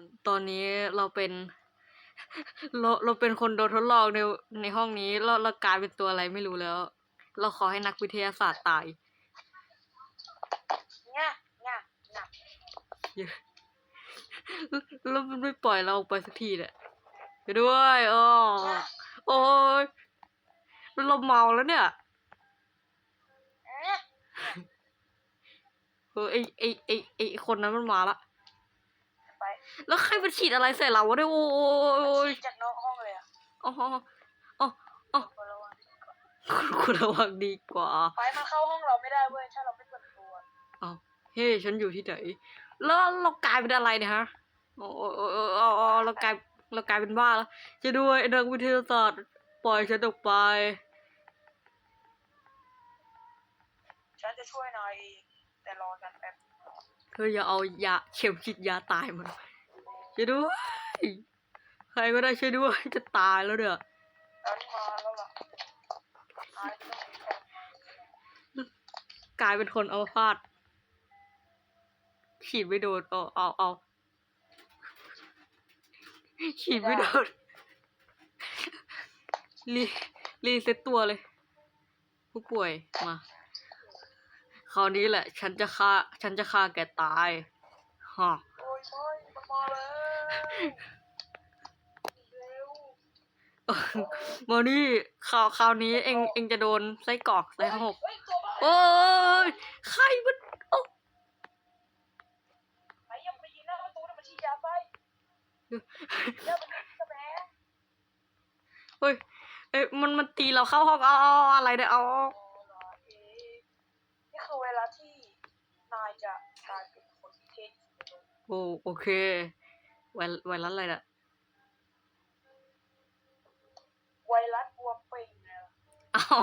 อนตอนนี้เราเป็นเราเราเป็นคนโดนทดลองในในห้องนี้เราเรากลายเป็นตัวอะไรไม่รู้แล้ว เราขอให้นักวิทยาศาสตร์ตายง่ะง่ะง่ะแล้วมันไม่ปล่อยเราออกไปสักทีเนี่ยไปด้วยอ๋อโอ้ยเราเมาแล้วเนี่ยง่ะเออไอไอไอไอคนนั้นมันมาละไป แล้วใครมันฉีดอะไรใส่เราวะเนี่ยโอ้ยจากนอกห้องเลยอะอ๋ออ๋ออ๋อคนระวังคุณระวังดีกว่า ไปมันเข้าห้องเราไม่ได้เว้ยถ้าเราไม่เปิดประตูอะเฮ้ยฉันอยู่ที่ไหน แล้วเรากลายเป็นอะไรเนี่ยฮะโอ้โอ้โอ้โอ้โอ้โอ้เรากลายเรากลายเป็นบ้าแล้ว จะด้วยไอ้นักวิทยาศาสตร์ปล่อยฉันออกไปฉันจะช่วยนายเองแต่รอกันแป๊บเธออย่าเอายาเข็มฉีดยาตายมัน ช่วยด้วย ใครก็ได้ช่วยด้วย จะตายแล้วเนี่ยแล้วนี่มายไม่ต้อกลายเป็นคนเอาพาดฉีดไม่โดนเอาเอาเอาฉีดไม่โดนรีรีเซ็ตตัวเลย ผู้ป่วยมาคราวนี้แหละ ฉันจะฆ่า ฉันจะฆ่าแกตายฮะ โอ้ยไม่มันมา แล้วเร็วมานี่คราวคราวนี้เองเองจะโดนไส้กรอกไส้หกเฮ้ยตัวบ้าโอ้ยใครมันโอ้ไอ้ยังไปยิงหน้าประตูเนี่ยมันชี้ยาไปเดี๋ยวมันจะแหมเฮ้ยเอ้ยมันมันตีเราเข้าห้องเอาเอาเอาอะไรเนี่ยเอาโอ้ลาเองนี่คือเวลาที่นายจะกลายเป็นคนที่เท่ที่สุดในโลกโอ้โอเค ไวไวรัสอะไรน่ะไวรัสบวมเป่งเนี่ยอ๋อ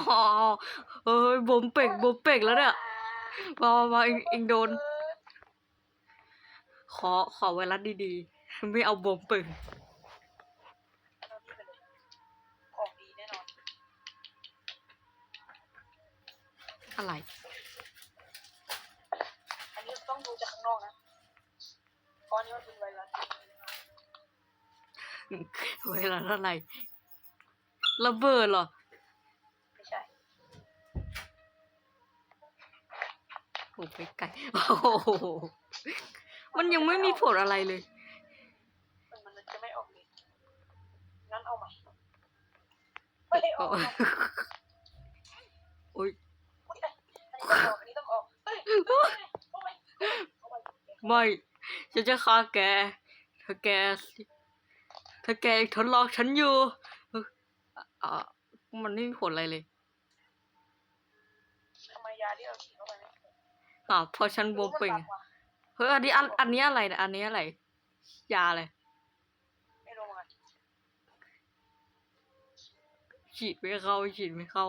เฮ้ยบวมเป่งบวมเป่งแล้วเนี่ยมามามาเองเองโดน ขอขอไวรัสดีๆ ไม่เอาบวมเป่งเอานี่ไปเลยของดีแน่นอนอะไร อันนี้ต้องดูจากข้างนอกนะก้อนนี้มันเป็นไวรัส ไวรัสอะไรระเบิดเหรอ ไม่ใช่โอ้ไปไกลโอ้โหมันยังไม่มีผลอะไรเลย มันมันจะไม่ออกเลยงั้นเอาใหม่ไม่ออกโอ้ยอุ๊ยอันนี้ต้องออกอันนี้ต้องออกเฮ้ยเอาไปเอาไปเอาไปไม่ฉันจะฆ่าแกถ้าแก ถ้าแกยังทดลองฉันอยู่เอ่ออะมันไม่มีผลอะไรเลยทำไมยาที่เราฉีดเข้าไปไม่ถูกอะพอฉันบวมเป่งรู้นบักว่ะเฮ้ยอันนี้อันอันนี้อะไรเนี่ยอันนี้อะไร ยาอะไรไม่รู้เหมือนกันฉีดไม่เข้าฉีดไม่เข้า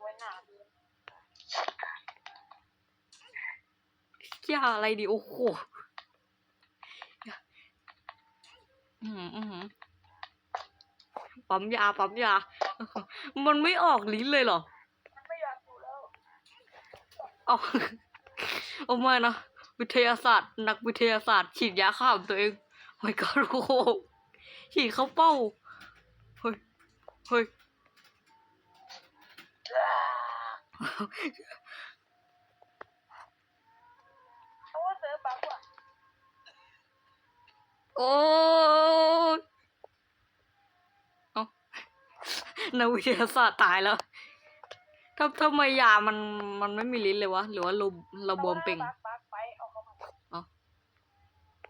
ไว้หนาดูยาอะไรดีโอ้โห อืมอืมปั๊มยาปั๊มยา มันไม่ออกลิ้นเลยเหรอไม่อยากดูแล้วเอาเอาไม่นะวิทยาศาสตร์ นักวิทยาศาสตร์ ฉีดยาฆ่าตัวเองไม่ก็โอ้ฉีดเข้าเป้า เฮ้ย เฮ้ย โอ้ยเอานักวิทยาศาสตร์ตายแล้วทำทำไมยามันมันไม่มีลิ้นเลยวะ หรือว่าเราเราบวมเป่ง บักบักไปเอาเข้ามาอ๋อ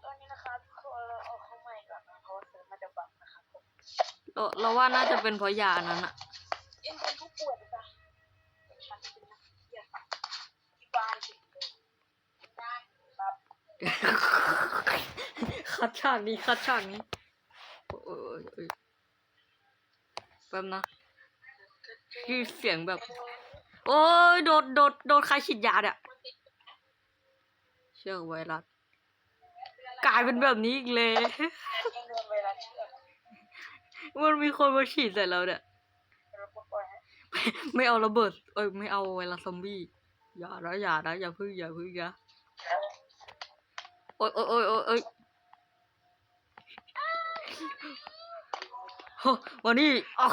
ตอนนี้นะครับคือเอาเข้าใหม่ก่อนนะเพราะว่าเซิร์ฟมันจะบักนะครับผมเราเราว่าน่าจะเป็นเพราะยาอันนั้นอะเอ็นเป็นผู้ป่วยหรือเปล่าฉันเป็นนักวิทยาศาสตร์ที่บ้านสิได้ครับ คัดฉากนี้คัดฉากนี้โอ้ยแป๊บนะคือเสียงแบบ โอ้ยโดนโดนโดนใครฉีดยาเนี่ยเชือไวรัสกลายเป็นแบบนี้อีกเลยมันมีคนมาฉีดใส่เราเนี่ยไม่เอาระเบิด เอ้ยไม่เอาไวรัสซอมบี้อย่านะอย่านะอย่าพึ่งอย่าพึ่งอย่าโอ้อ้ยโอ้ยโอ้ยโอ้ย โอ้ยโอ้วันนี้อ้าว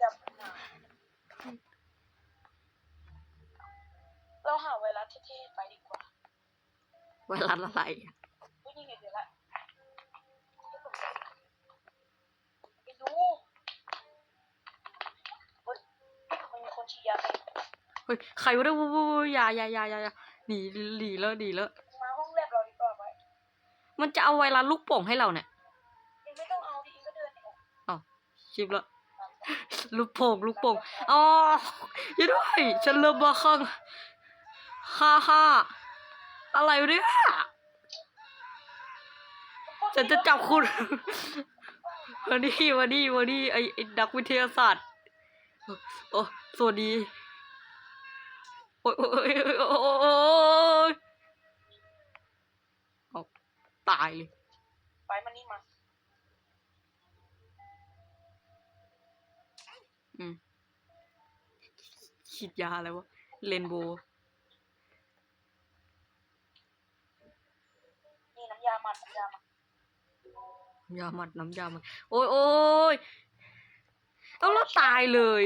จับหนาเราหาไวรัสเท่ๆไปดีกว่าเวลาอะไรอะไม่ยิงไงเดี๋ยวละไปดูเฮ้ยมันมีคนฉีดยาไปเฮ้ย ใครวะเนี่ยวู้วู้วู้อยาอยาอยาอยาอยาหนีหนีแล้วหนีแล้ว มันจะเอาไวรัสลูกโป่งให้เราเนี่ยเองไม่ต้องเอาดิเองก็เดินออกชิบละลูกโป่งลูกโป่งอ๋ออยังด้วยฉันเริ่มบ้าคลั่งฮ่าฮ่าอะไรวะเนี่ยฉันจะจับคุณวันนี้วันนี้วันนี้ไอไอนักวิทยาศาสตร์โอ้สวัสดี โอ้ยโอ้ยโอ้ย ตายเลย ไปมันนี่มา อืมฉีดยาอะไรวะเรนโบว์นี่น้ำยาหมัดน้ำยาหมัดยาหมัดน้ำยาหมัดโอ้ยโอ้ยเอาแล้วตายเลย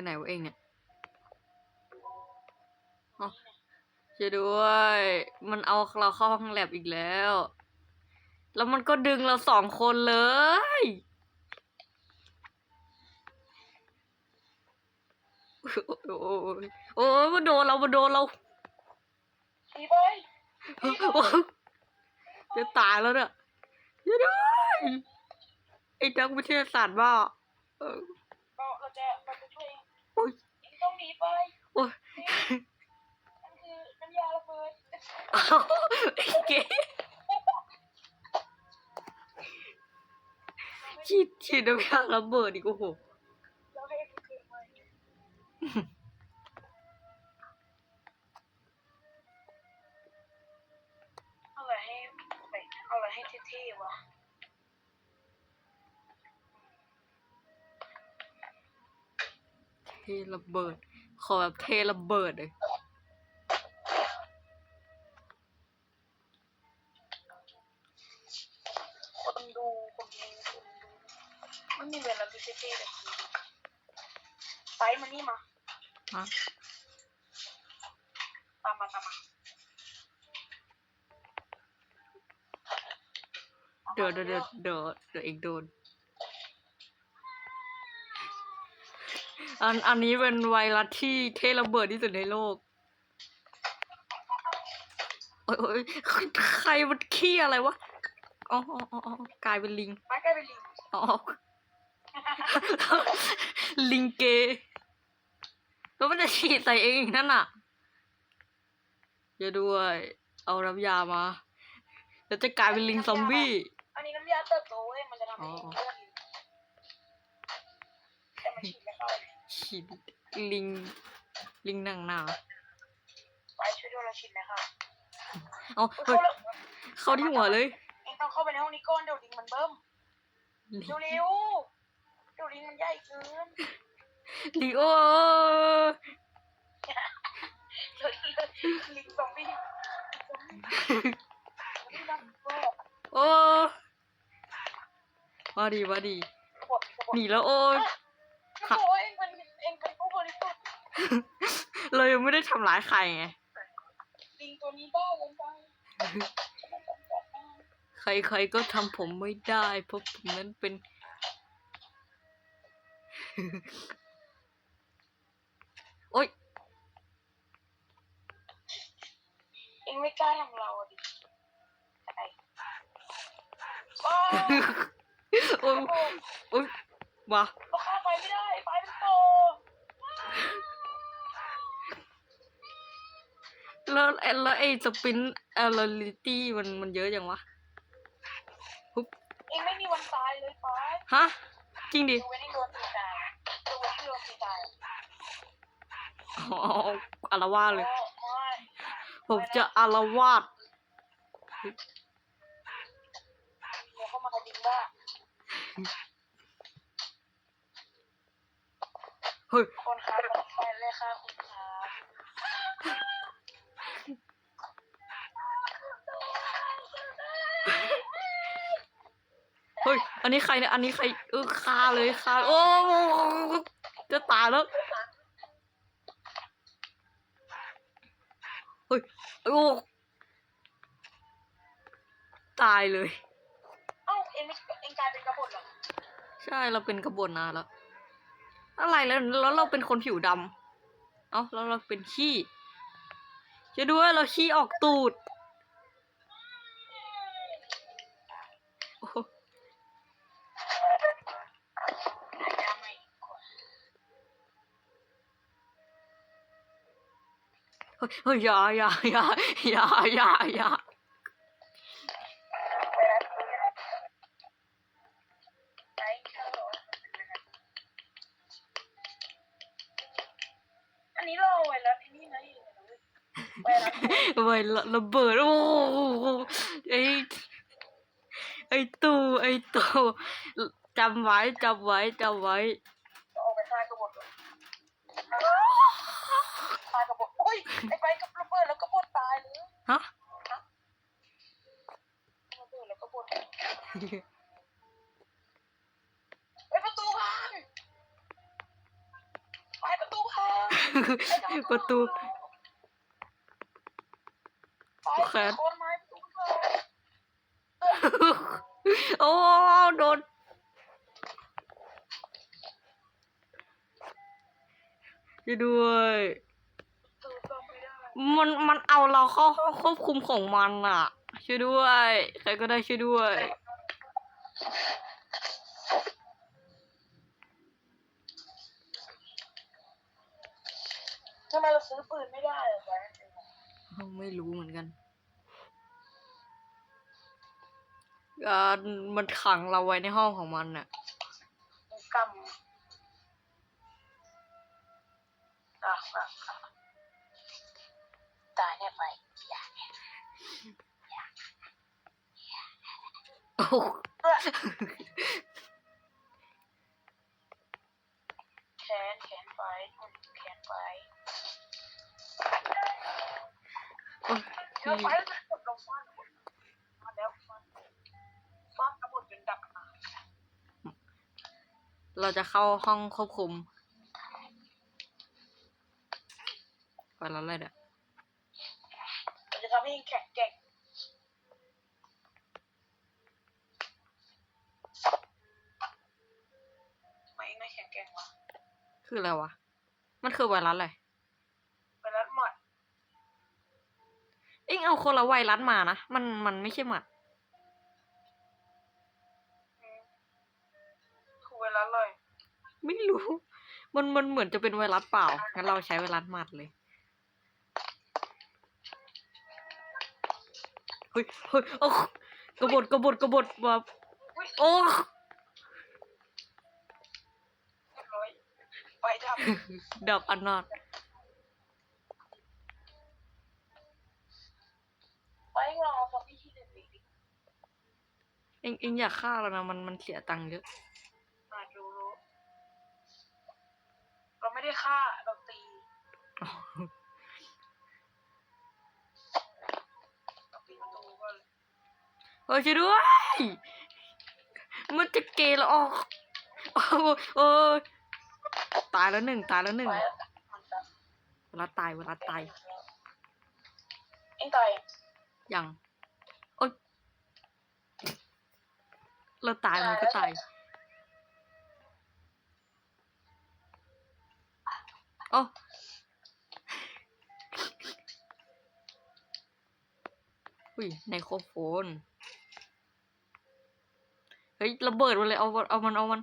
อยู่ไหนวะเองเนี่ยอ๋อช่วยด้วย มันเอาเราเข้าห้องแลบอีกแล้ว แล้วมันก็ดึงเราสองคนเลย โอ้ยโอ้ยมาโดนเรามาโดนเราตีไปโอ้ยจะตายแล้วเนี่ยช่วยด้วยไอ้นักวิทยาศาสตร์บ้าเออเราเราจะ องโอ้ยเองต้องหนีไปโอ้ยนั่นคือน้ำยาระเบิดอ้าวไอ้เก๋ฉีดฉีดน้ำยาระเบิดอีกโอ้โห ระเบิด ขอแบบเทระเบิดเลยคนดูคนดูคนดูไม่มีเวลาดูเท่ๆเลยไปมานี่มาฮะตามมาตามมาเดี๋ยวเดี๋ยวเดี๋ยวเดี๋ยวเดี๋ยวเองโดน อันอันนี้เป็นไวรัสที่เทระเบิดที่สุดในโลก โอ้ยโอ้ยใครมันขี้อะไรวะ อ๋ออ๋ออ๋ออ๋อกลายเป็นลิงไปใกล้ไปลิงอ๋อ ลิงเกย์แล้วมันจะฉีดใส่เองอีกนั่นน่ะอย่าด้วย เอาน้ำยามา แล้วจะกลายเป็นลิงซอมบี้ อันนี้น้ำยาเติบโตเว้ยมันจะทำให้อ๋อเลือดลิงแต่มันฉีดไม่เข้าเลย ฉีดลิง ลิงหนังหนาไปช่วยด้วยเราฉีดนะคะเอาเข้าเฮ้ยแล้วเข้าที่หัวเลยเองต้องเข้าไปในห้องนี้ก่อนเดี๋ยวลิงมันเบิ้มลิงเร็วๆเดี๋ยวลิงมันใหญ่เกินลิงโอ้ลิงซอมบี้ซอมบี้มันโง่โอ้มาดีมาดีปวดปวดหนีแล้วโอ้ยมันบอกว่าเองเป็น เรายังไม่ได้ทำร้ายใครไงลิงตัวนี้บ้าเกินไปใครๆก็ทำผมไม่ได้เพราะผมนั้นเป็น โอ๊ยเองไม่กล้าทำเราอะดิอะไรโอ้โอ๊ยโอ๊ยมาเราข้ามไปไม่ได้ ไปเป็นโต แล้วแล้วไอ้สปินเอลลิตี้มันมันเยอะอย่างวะเองไม่มีวันตายเลยฟ้าฮะ จริงดิไม่ได้โดนตีตายไม่ได้โดนตีตายอ๋ออารวาสเลย ผมจะอารวาสเวาเฮ้ยคนค้าคนแฟนเลยค่ะคุ อันนี้ใครเนี่ยอันนี้ใครเออคาเลยคาโอ้จะตายแล้วเฮ้ยโอ้ตายเลยเอ้าเอ็งไม่เอ็งกลายเป็นกระบฏเหรอใช่เราเป็นกบฏนานแล้วอะไรแล้วแล้วเราเป็นคนผิวดำเอ้าแล้วเราเป็นขี้จะด้วยเราขี้ออกตูด เฮ้ยเฮ้ยอย่าอย่าอย่าอย่าอย่าอย่าไลค์เข้าเหรออันนี้เราไว้แล้วไอ้นี่นะไว้แล้วไว้ระระเบิดโอ้โหไอไอตูไอตูจำไว้จำไว้จำไว้ เอาไปฆ่ากระบฏก่อนฆ่ากระบฏอุ้ยไอ้ไปกับระเบิดแล้วกระบฏตายเลย ฮะระเบิดแล้วกระบฏไอ้ประตูพังไปประตูพังประตูไปแขนโคนไม้ประตูพังโอ้โดนช่วยด้วย ประตูพังไม่ได้ มันมันเอาเราเข้าห้องควบคุมของมันอะ ช่วยด้วย ใครก็ได้ช่วยด้วย ทำไมเราซื้อปืนไม่ได้อะวะไม่รู้เหมือนกันอ่ามันขังเราไว้ในห้องของมันน่ะกำอะอะอะ ตายแน่ไปอยาโอ้โหแขนแขนไปแขนไปโอ้เดี๋ยวไปกดลงฟาดมาแล้วฟาดฟาดกระบดจนดับมาเราจะเข้าห้องควบคุมไปแล้วเลยเด้อ ทำให้แข็งแกร่งทำไมไม่แข็งแกร่งวะคืออะไรวะ มันคือไวรัสอะไรไปรัดหมัดเอ็งเอาคนละไวรัสมานะ มันมันไม่ใช่หมัดอืมคือเวลาเลยไม่รู้ มันมันเหมือนจะเป็นไวรัสเปล่า งั้นเราใช้ไวรัสหมัดเลย เฮ้ยเฮ้ยโอ้กบฏกบฏกบฏแบบอุ้ยโอ้เรียบร้อยไปดับดับอนาถไปลองเอาซอมบี้ที่หนึ่งดิเอ็งเอ็งอยากฆ่าแล้วนะมันมันเสียตังค์เยอะมาดูรู้เราไม่ได้ฆ่าเราตีเรา เฮ้ยช่วยด้วยมันจะเกย์แล้วออกโอ้โหโอ้ยตายแล้วหนึ่งตายแล้วหนึ่งไปแล้วมันจะเวลาตายเวลาตายเอ็งตายยังโอ๊ยเราตายมันก็ตายโอ้อุ้ยไนโครโฟน เฮ้ยระเบิดมันเลยเอามันเอามันเอามัน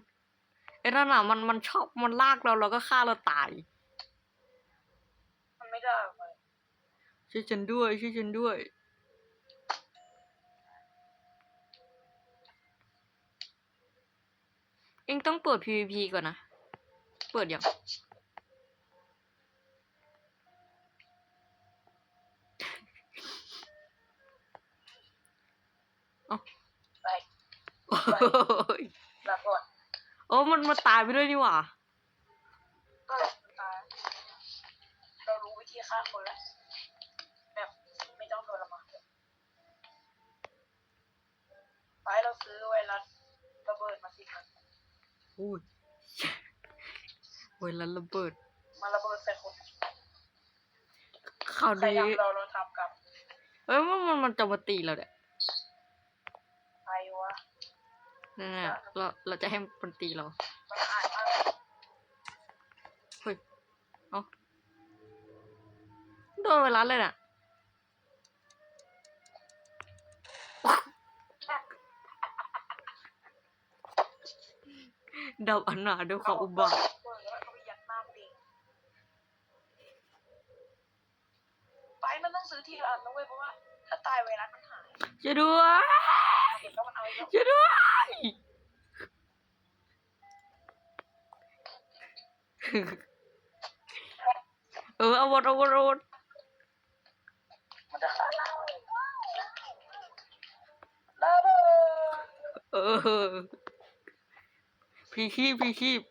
ไอ้นั่นน่ะมันมันชอบมันลากเราเราก็ฆ่าเราตายมันไม่ได้ไปช่วยฉันด้วยช่วยฉันด้วยเองต้องเปิด PVP ก่อนนะ เปิดยัง ไปโอ้ยลาโกโอ้มันมาตายไปด้วยนี่หว่า ก็ตายเรารู้วิธีฆ่าคนแล้วแบบไม่ต้องโดนละมั้งไปเราซื้อไวรัสระเบิดมาสิครับโอ้ยเวลาระเบิด มาระเบิดใส่คนข่าวใครดีทำเราเราทำกับ เอ้ยมันมันมันจะมาตีเราเนี่ย ใครวะ นั่นน่ะเราเราจะให้มันตีเรามันอ่านมากเฮ้ยเอาโดนเวลาเลยน่ะดับอันหนาด้วยความอุบาทเปิดแล้วก็ไปยัดหน้ามันเองไปมันต้องซื้อทีละอันนะเว้ยเพราะว่าถ้าตายไวรัสมันหายช่วยด้วย เห็นแล้วมันเอาอีกแล้ว ช่วยด้วย เออเอาวอาวนเอาวนมันจะฆ่าเระเบิดเออพี่ชีพพี่ชีพ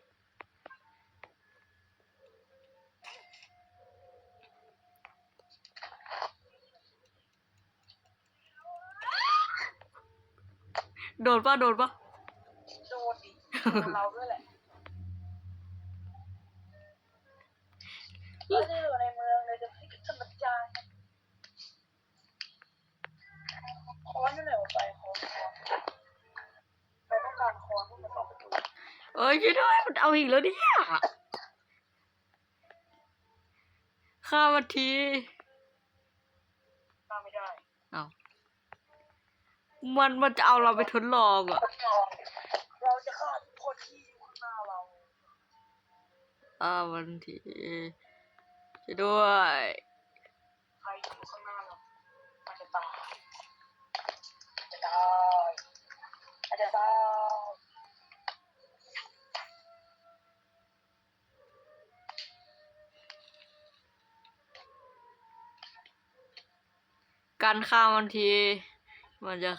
โดนปะโดนปะโดนดิโดนเราด้วยแหละเราจะอยู่ใน เอ้ยช่วยด้วยมันเอาอีกแล้วเนี่ยฆ่ามันทีมาไม่ได้เอามันมันจะเอาเราไปทดลองอะเราจะฆ่าทุกคนที่อยู่ข้างหน้าเราอ่ามันทีช่วยด้วย การฆ่ามันที มันจะ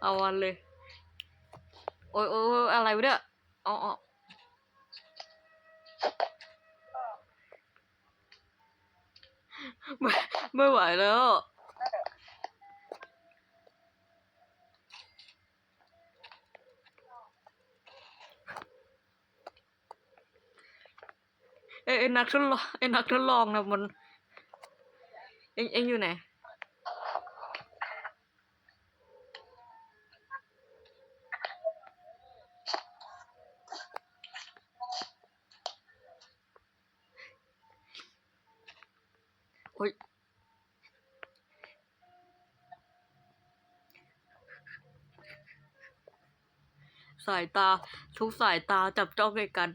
เอาวันเลย โอ้ยโอ้ยอะไรวะเนี่ยอ๋ออ๋อไม่ไม่ไหวแล้วเอ้ยไอ้นักทดลองไอ้นักทดลองนะมันเอ็งเอ็งอยู่ไหน โอ้ย สายตา ทุกสายตาจับจ้องกัน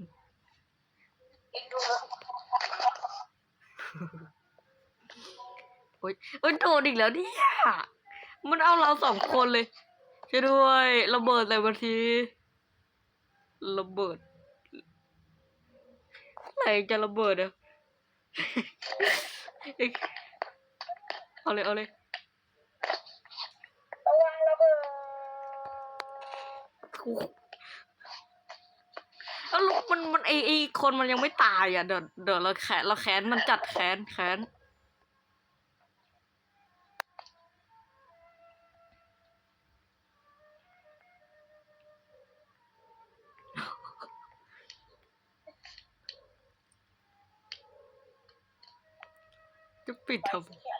โอ้ยโอ้ยโดนอีกแล้วเนี่ย มันเอาเราสองคนเลยช่วยด้วยระเบิดใส่บันทีระเบิดอะไรจะระเบิดอะเอ้ยเอาเลยเอาเลยระวังระเบิด โอ้โหแล้วลูกมันมันไอไอคนมันยังไม่ตายอะเดี๋ยวเดี๋ยวเราแขนเราแค้นมันจัดแค้นแค้นจะปิดทำ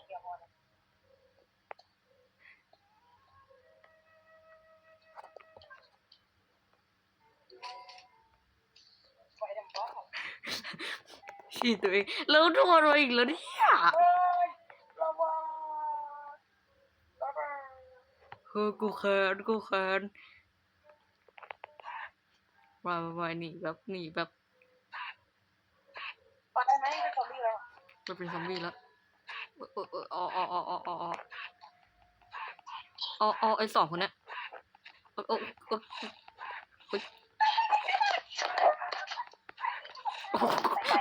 ฉีดตัวเองแล้วโอะไรอีกแล้วเนี่ยเฮ้ยกูเขินกูเขินวายวายหนีแบบหนีแบบตอนนไม่เป็นซอมบี้แล้วเป็นซอมบี้แล้วเออเอออ๋ออ๋ออ๋ออ๋ออ๋ออไอสองคนเนี้ยโอ้โอ้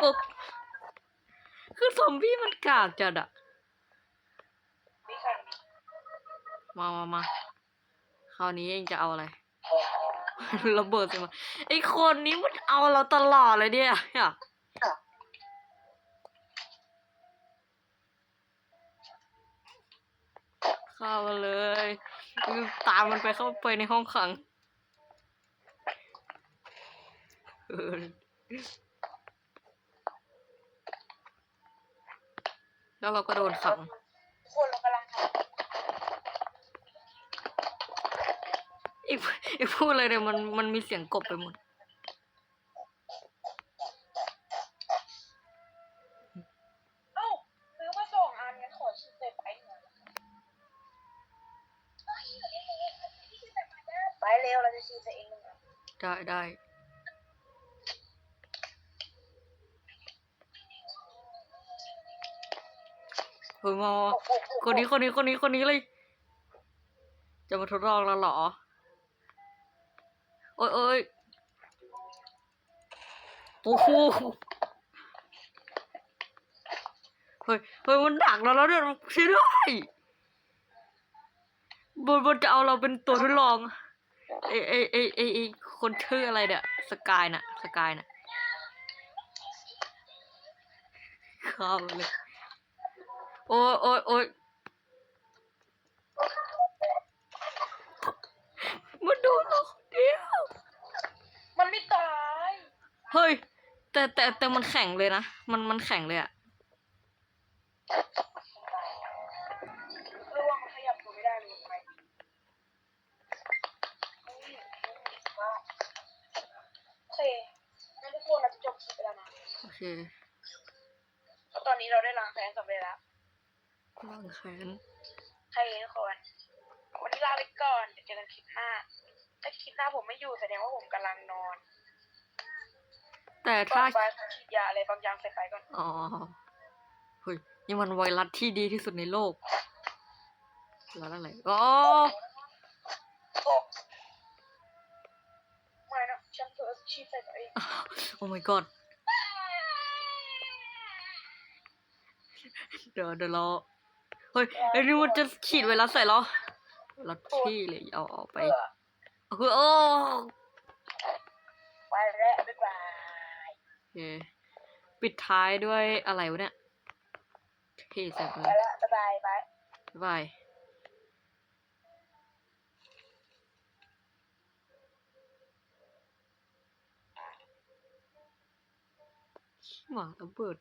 โอ้ คือซอมบี้มันกากจัดอะนี่ใครมันมามามาคราวนี้เองจะเอาอะไรเระเบิดใส่มาไอคนนี้มันเอาเราตลอดเลยเนี่ยเนี่ยเข้ามาเลย ตามมันไปเข้าไปในห้องขังเออ แล้วเราก็โดนขังคนเรากำลังทอีกอีกพูดเลยเนี่ยมันมันมีเสียงกบไปหมดำเอ้าซื้อมาสองอันงั้นขอชิมเต็มไปหน่อยไปเร็วเราจะชิมเองหนึ่งอันได้ได้ เฮ้ยมอโอ้โหคนนี้คนนี้คนนี้คนนี้เลย จะมาทดลองแล้วเหรอ โอ้ยโอ้ยโอ้โหเฮ้ยเฮ้ยมันดักเราแล้วเนี่ยช่วยด้วยบนบนจะเอาเราเป็นตัวทดลองไอไอไอไอไอคนชื่ออะไรเนี่ยสกายน่ะสกายน่ะเข้าเลย โอ้ยโอ้ยโอ้ยมันโดนเราคนเดียว มันไม่ตาย เฮ้ย แต่แต่แต่มันแข็งเลยนะ มันมันแข็งเลยอะระ ล้างแขนใครทุกคนวันนี้ลาไปก่อนเดี๋ยวเจอกันคลิปหน้า ถ้าคลิปหน้าผมไม่อยู่แสดงว่าผมกำลังนอนแต่ก่อถ้านไปฉีดยาอะไรบางอย่างใส่ไปก่อน อ๋อเฮ้ยนี่มันไวรัสที่ดีที่สุดในโลกไวรัสอะไรอ๋อโอ้ไม่นะฉันเผลอฉีดใส่ตัวเองโอ้ my god เดี๋ยวเดี๋ยวเรา เฮ้ยไอ้นี่มันจะฉีดไวรัสใส่เราไวรัสที่เลยเอาออกไปเออคือโอ้ไปแล้วบ๊ายบายโอเคปิดท้ายด้วยอะไรวะเนี่ยเท่ใส่ไปไปแล้วบ๊ายบายบายบ๊ายบายหมาระเบิด